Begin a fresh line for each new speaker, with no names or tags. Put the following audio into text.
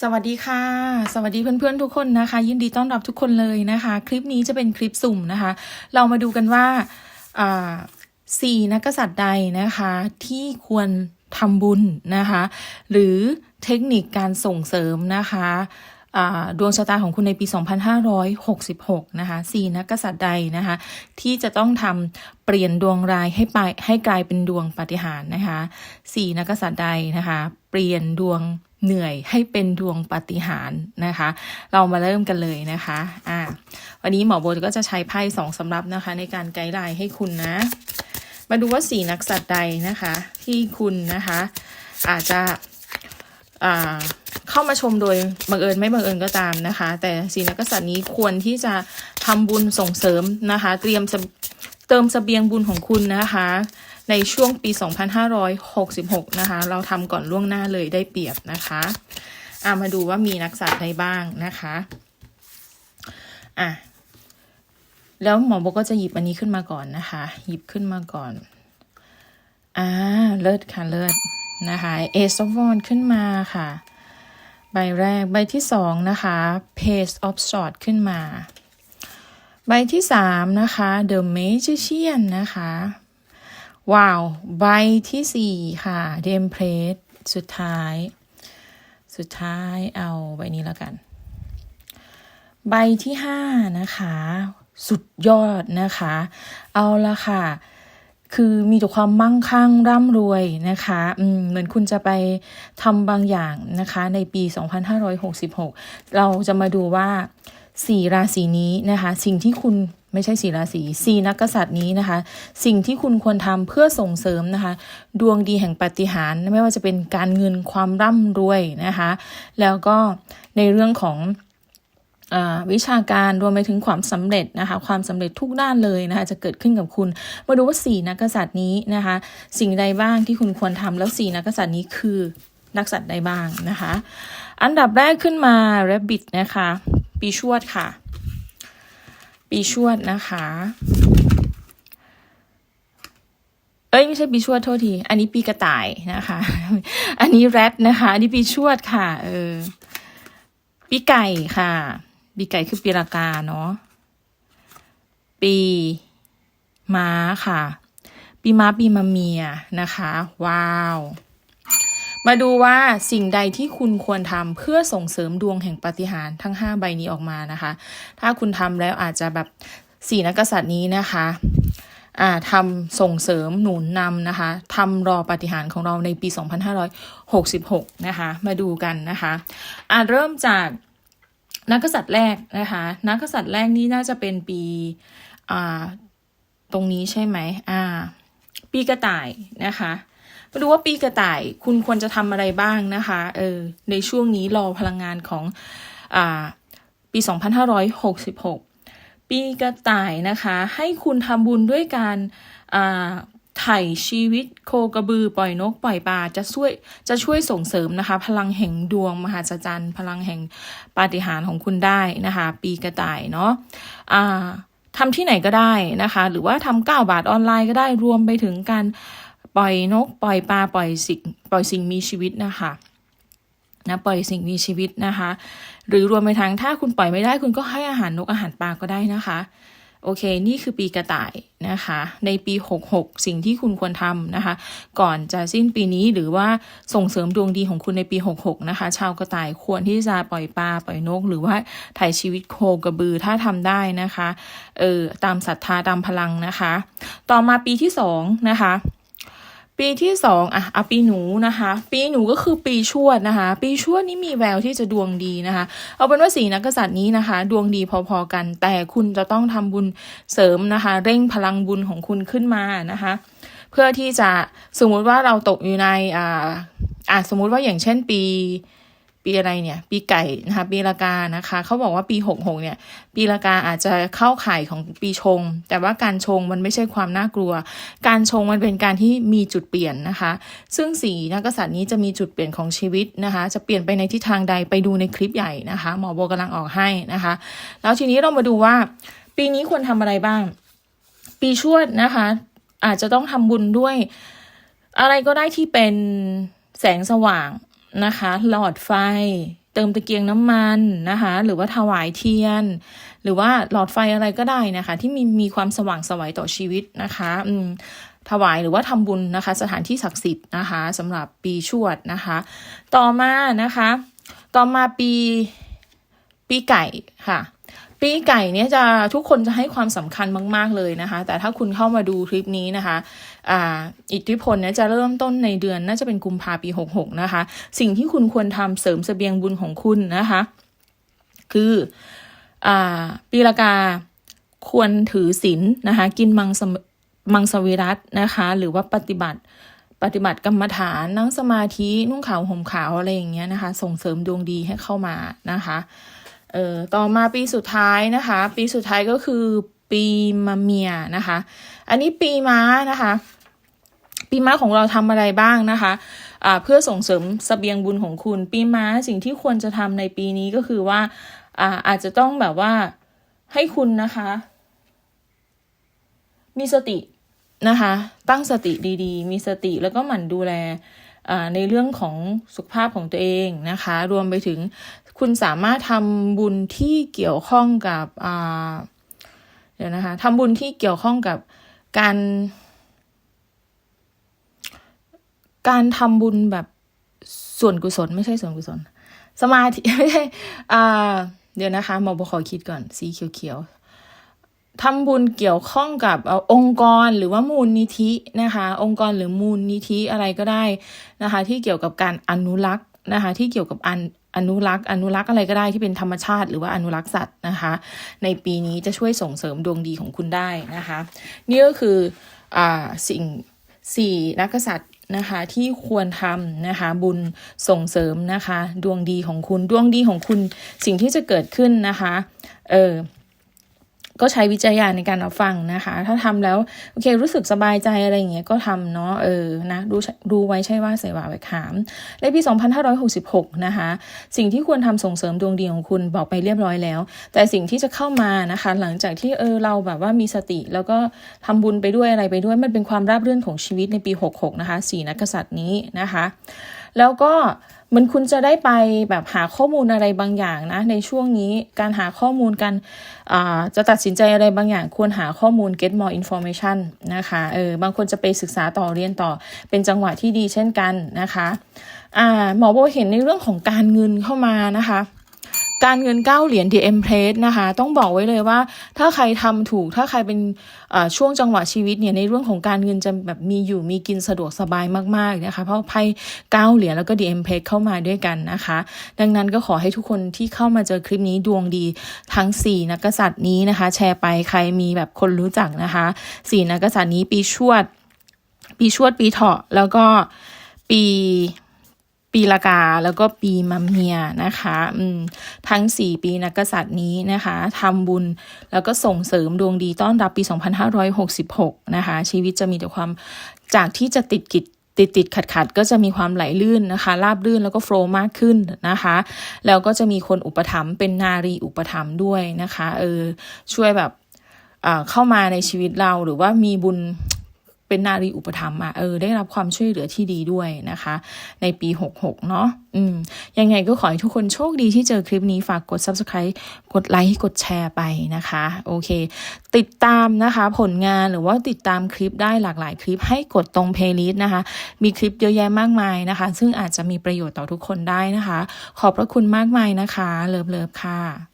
สวัสดีค่ะ สวัสดีเพื่อนๆทุกคนนะคะ ยินดีต้อนรับทุกคนเลยนะคะ คลิปนี้จะเป็นคลิปสุ่มนะคะ เรามาดูกันว่าสี่นักกษัตริย์ใดนะคะ ที่ควรทำบุญนะคะ หรือเทคนิคการส่งเสริมนะคะดวงชะตาของคุณในปี 2566 นะคะสี่นักกษัตริย์ใดนะคะ ที่จะต้องทำเปลี่ยนดวงรายให้ไปให้กลายเป็นดวงปฏิหารนะคะสี่นักกษัตริย์ใดนะคะ เปลี่ยนดวง เหนื่อยให้เป็นดวงปาฏิหาริย์นะคะ เรามาเริ่มกันเลยนะคะอ่าวันนี้หมอโบก็จะใช้ไพ่สองสำรับนะคะ ในการไกด์ไลน์ให้คุณนะ มาดูว่าสี่นักสัตว์ใดนะคะ ที่คุณนะคะ อาจจะอ่าเข้ามาชมโดยบังเอิญไม่บังเอิญก็ตามนะคะ แต่สีนักกษัตริย์นี้ควรที่จะทำบุญส่งเสริมนะคะ เตรียมเสเติมเสบียงบุญของคุณนะคะ ในช่วงปี 2566 นะคะ เราทำก่อนล่วงหน้าเลยได้เปรียบนะคะอ่ามาดูว่ามีนักสัตว์ใดบ้างนะคะอะแล้วหมอโบก็จะหยิบอันนี้ขึ้นมาก่อนนะคะ หยิบขึ้นมาก่อนอ่าเลิศค่ะเลิศนะคะเอซอฟอนขึ้นมาค่ะ ใบแรกใบที่สองนะคะ Page of Swords ขึ้นมา ใบที่สามนะคะ The Magician นะคะ ว้าว ใบที่สี่ค่ะ The Empress สุดท้าย สุดท้ายเอาใบนี้แล้วกัน ใบที่ห้านะคะ สุดยอดนะคะ เอาละค่ะ คือมีแต่ความมั่งคั่งร่ำรวยนะคะเหมือนคุณจะไปทำบางอย่างนะคะ ในปี 2566 เราจะมาดูว่า สี่ราศีนี้นะคะ สิ่งที่คุณไม่ใช่สี่ราศีสี่นักกษัตริย์นี้นะคะ สิ่งที่คุณควรทำเพื่อส่งเสริมนะคะ ดวงดีแห่งปาฏิหารไม่ว่าจะเป็นการเงินความร่ำรวยนะคะ แล้วก็ในเรื่องของวิชาการรวมไปถึงความสำเร็จนะคะ ความสำเร็จทุกด้านเลยนะคะ จะเกิดขึ้นกับคุณ มาดูว่าสี่นักกษัตริย์นี้นะคะ สิ่งใดบ้างที่คุณควรทำแล้วสี่นักกษัตริย์นี้คือนักษัตริย์ใดบ้างนะคะ อันดับแรกขึ้นมา Rabbit นะคะ ปีชวดค่ะ ปีชวดนะคะ เอ้ยไม่ใช่ปีชวดโทษที อันนี้ปีกระต่ายนะคะ อันนี้แรดนะคะ อันนี้ปีชวดค่ะ เออ ปีไก่ค่ะ ปีไก่คือปีรากาเนาะ ปีม้าค่ะ ปีม้าปีมะเมียนะคะ ว้าว มาดูว่าสิ่งใดที่คุณควรทำเพื่อส่งเสริมดวงแห่งปาฏิหาริย์ทั้ง 5 ใบนี้ออกมานะคะ ถ้าคุณทำแล้วอาจจะแบบสี่นักษัตริย์นี้นะคะอ่าทำส่งเสริมหนุนนำนะคะทำรอปาฏิหาริย์ของเราในปี 2566 นะคะ มาดูกันนะคะอ่าเริ่มจากนักกษัตริย์แรกนะคะ นักกษัตริย์แรกนี่น่าจะเป็นปีอ่าตรงนี้ใช่ไหมอ่า ปีกระต่ายนะคะ มาดูว่าปีกระต่ายคุณควรจะทำอะไรบ้างนะคะเออในช่วงนี้รอพลังงานของอ่าปี 2566 ปีกระต่ายนะคะ ให้คุณทำบุญด้วยการอ่าไถ่ชีวิตโคกระบือปล่อยนกปล่อยปลาจะช่วยจะช่วยส่งเสริมนะคะ พลังแห่งดวงมหาศจรรย์ พลังแห่งปาฏิหาริย์ของคุณได้นะคะ ปีกระต่ายเนาะอ่าทำที่ไหนก็ได้นะคะ หรือว่าทำเก้าบาทออนไลน์ก็ได้รวมไปถึงการ ปล่อยนกปล่อยปลาปล่อยสิ่งปล่อยสิ่งมีชีวิตนะคะนะปล่อยสิ่งมีชีวิตนะคะ หรือรวมไปทั้งถ้าคุณปล่อยไม่ได้คุณก็ให้อาหารนกอาหารปลาก็ได้นะคะโอเค นี่คือปีกระต่ายนะคะ ในปี 66 สิ่งที่คุณควรทำนะคะ ก่อนจะสิ้นปีนี้หรือว่าส่งเสริมดวงดีของคุณในปี 66 นะคะ ชาวกระต่ายควรที่จะปล่อยปลาปล่อยนก หรือว่าถ่ายชีวิตโคกระบือถ้าทำได้นะคะ เออตามศรัทธาตามพลังนะคะ ต่อมาปีที่ 2 นะคะ ปีที่สองอะอะปีหนูนะคะ ปีหนูก็คือปีชวดนะคะ ปีชวดนี้มีแววที่จะดวงดีนะคะ เอาเป็นว่าสีนักษัตริย์นี้นะคะ ดวงดีพอๆกัน แต่คุณจะต้องทำบุญเสริมนะคะ เร่งพลังบุญของคุณขึ้นมานะคะ เพื่อที่จะสมมุติว่าเราตกอยู่ในอ่าอะสมมุติว่าอย่างเช่นปี ปีอะไรเนี่ย ปีไก่นะคะปีละกานะคะเขาบอกว่าปีหกหกเนี่ย ปีละกาอาจจะเข้าข่ายของปีชง แต่ว่าการชงมันไม่ใช่ความน่ากลัว การชงมันเป็นการที่มีจุดเปลี่ยนนะคะ ซึ่งสีนักษัตริย์นี้จะมีจุดเปลี่ยนของชีวิตนะคะ จะเปลี่ยนไปในทิศทางใดไปดูในคลิปใหญ่นะคะ หมอโบกำลังออกให้นะคะ แล้วทีนี้เรามาดูว่า ปีนี้ควรทำอะไรบ้าง ปีชวดนะคะ อาจจะต้องทำบุญด้วย อะไรก็ได้ที่เป็นแสงสว่าง นะคะ หลอดไฟ เติมตะเกียงน้ำมันนะคะ หรือว่าถวายเทียน หรือว่าหลอดไฟอะไรก็ได้นะคะ ที่มีมีความสว่างสวัยต่อชีวิตนะคะอืมถวายหรือว่าทำบุญนะคะ สถานที่ศักดิ์สิทธิ์นะคะสำหรับปีชวดนะคะ ต่อมานะคะ ต่อมาปีปีไก่ค่ะ ปีไก่เนี่ยจะทุกคนจะให้ความสำคัญมาก ๆเลยนะคะ แต่ถ้าคุณเข้ามาดูคลิปนี้นะคะอ่าอิทธิพลเนี่ยจะเริ่มต้นในเดือนน่าจะเป็นกุมภาปี 66 นะคะ สิ่งที่คุณควรทำเสริมเสบียงบุญของคุณนะคะ คืออ่าปีละกาควรถือศีลนะคะกินมังสมังสวิรัตนะคะ หรือว่าปฏิบัติปฏิบัติกรรมฐานนั่งสมาธินุ่งขาวห่มขาวอะไรอย่างเงี้ยนะคะ ส่งเสริมดวงดีให้เข้ามานะคะ เอ่อต่อมาปีสุดท้ายนะคะ ปีสุดท้ายก็คือปีมะเมียนะคะ อันนี้ปีม้านะคะ ปีม้าของเราทำอะไรบ้างนะคะเพื่อส่งเสริมสเสบียงบุญของคุณ ปีม้าสิ่งที่ควรจะทำในปีนี้ก็คือว่าอาอาจจะต้องแบบว่าให้คุณนะคะ มีสตินะคะ ตั้งสติดีๆ มีสติแล้วก็หมั่นดูแล ในเรื่องของสุขภาพของตัวเองนะคะ รวมไปถึงคุณสามารถทำบุญที่เกี่ยวข้องกับเดี๋ยวนะคะทำบุญที่เกี่ยวข้องกับการ การทำบุญแบบส่วนกุศล ไม่ใช่ส่วนกุศล สมาธิไม่ใช่เดี๋ยวนะคะหมอบขอคิดก่อนสีเขียวๆ ทำบุญเกี่ยวข้องกับอองค์กรหรือว่ามูลนิธินะคะ องค์กรหรือมูลนิธิอะไรก็ได้นะคะ ที่เกี่ยวกับการอนุรักษ์นะคะ ที่เกี่ยวกับอันอนุรักษ์ อนุรักษ์อะไรก็ได้ที่เป็นธรรมชาติ หรือว่าอนุรักษ์สัตว์นะคะ ในปีนี้จะช่วยส่งเสริมดวงดีของคุณได้นะคะ นี่ก็คืออสิ่งสี่นักกษัตริย์นะคะที่ควรทำนะคะบุญส่งเสริมนะคะ ดวงดีของคุณดวงดีของคุณสิ่งที่จะเกิดขึ้นนะคะ เออ ก็ใช้วิจารณญาในการรับฟังนะคะ ถ้าทำแล้วโอเครู้สึกสบายใจอะไรอย่างเงี้ยก็ทำเนาะเออนะดูดูไว้ใช่ว่าเสวาไว้ขามในปี 2566 นะคะ สิ่งที่ควรทำส่งเสริมดวงดีของคุณบอกไปเรียบร้อยแล้ว แต่สิ่งที่จะเข้ามานะคะ หลังจากที่เออเราแบบว่ามีสติ แล้วก็ทำบุญไปด้วยอะไรไปด้วยมันเป็นความราบรื่นของชีวิตในปี 66 นะคะสี่นักกษัตริย์นี้นะคะ แล้วก็มันคุณจะได้ไปแบบหาข้อมูลอะไรบางอย่างนะ ในช่วงนี้การหาข้อมูลกันจะตัดสินใจอะไรบางอย่างควรหาข้อมูล get more information นะคะเออบางคนจะไปศึกษาต่อเรียนต่อเป็นจังหวะที่ดีเช่นกันนะคะอ่าหมอโบเห็นในเรื่องของการเงินเข้ามานะคะ การเงินเก้าเหรียญ The Empress นะคะ ต้องบอกไว้เลยว่า ถ้าใครทำถูก ถ้าใครเป็นช่วงจังหวะชีวิตเนี่ยในเรื่องของการเงินจะแบบมีอยู่มีกินสะดวกสบายมากๆนะคะเพราะไพ่เก้าเหรียญแล้วก็ The Empress เข้ามาด้วยกันนะคะ ดังนั้นก็ขอให้ทุกคนที่เข้ามาเจอคลิปนี้ดวงดีทั้ง4นักกษัตริย์นี้นะคะ แชร์ไปใครมีแบบคนรู้จักนะคะ4นักกษัตริย์นี้ปีชวด ปีชวดปีเถาะแล้วก็ปี ปีละกาแล้วก็ปีมะเมียนะคะอืมทั้ง 4 ปีนักกษัตริย์นี้นะคะทำบุญแล้วก็ส่งเสริมดวงดีต้อนรับปี 2566 นะคะ ชีวิตจะมีแต่ความจากที่จะติดกิจติดติดขัดขัดก็จะมีความไหลลื่นนะคะราบลื่นแล้วก็โฟล์มากขึ้นนะคะ แล้วก็จะมีคนอุปถัมภ์เป็นนารีอุปถัมภ์ด้วยนะคะเออช่วยแบบเข้ามาในชีวิตเราหรือว่ามีบุญ เป็นนารีอุปถัมภ์มาเออได้รับความช่วยเหลือที่ดีด้วยนะคะ ในปี 66 เนาะอืมยังไงก็ขอให้ทุกคนโชคดีที่เจอคลิปนี้ฝากกด subscribe กดไลค์กดแชร์ไปนะคะ โอเค ติดตามนะคะผลงานหรือว่าติดตามคลิปได้หลากหลายคลิปให้กดตรงเพลย์ลิสต์นะคะ มีคลิปเยอะแยะมากมายนะคะ ซึ่งอาจจะมีประโยชน์ต่อทุกคนได้นะคะ ขอบพระคุณมากมายนะคะ เลิฟเลิฟค่ะ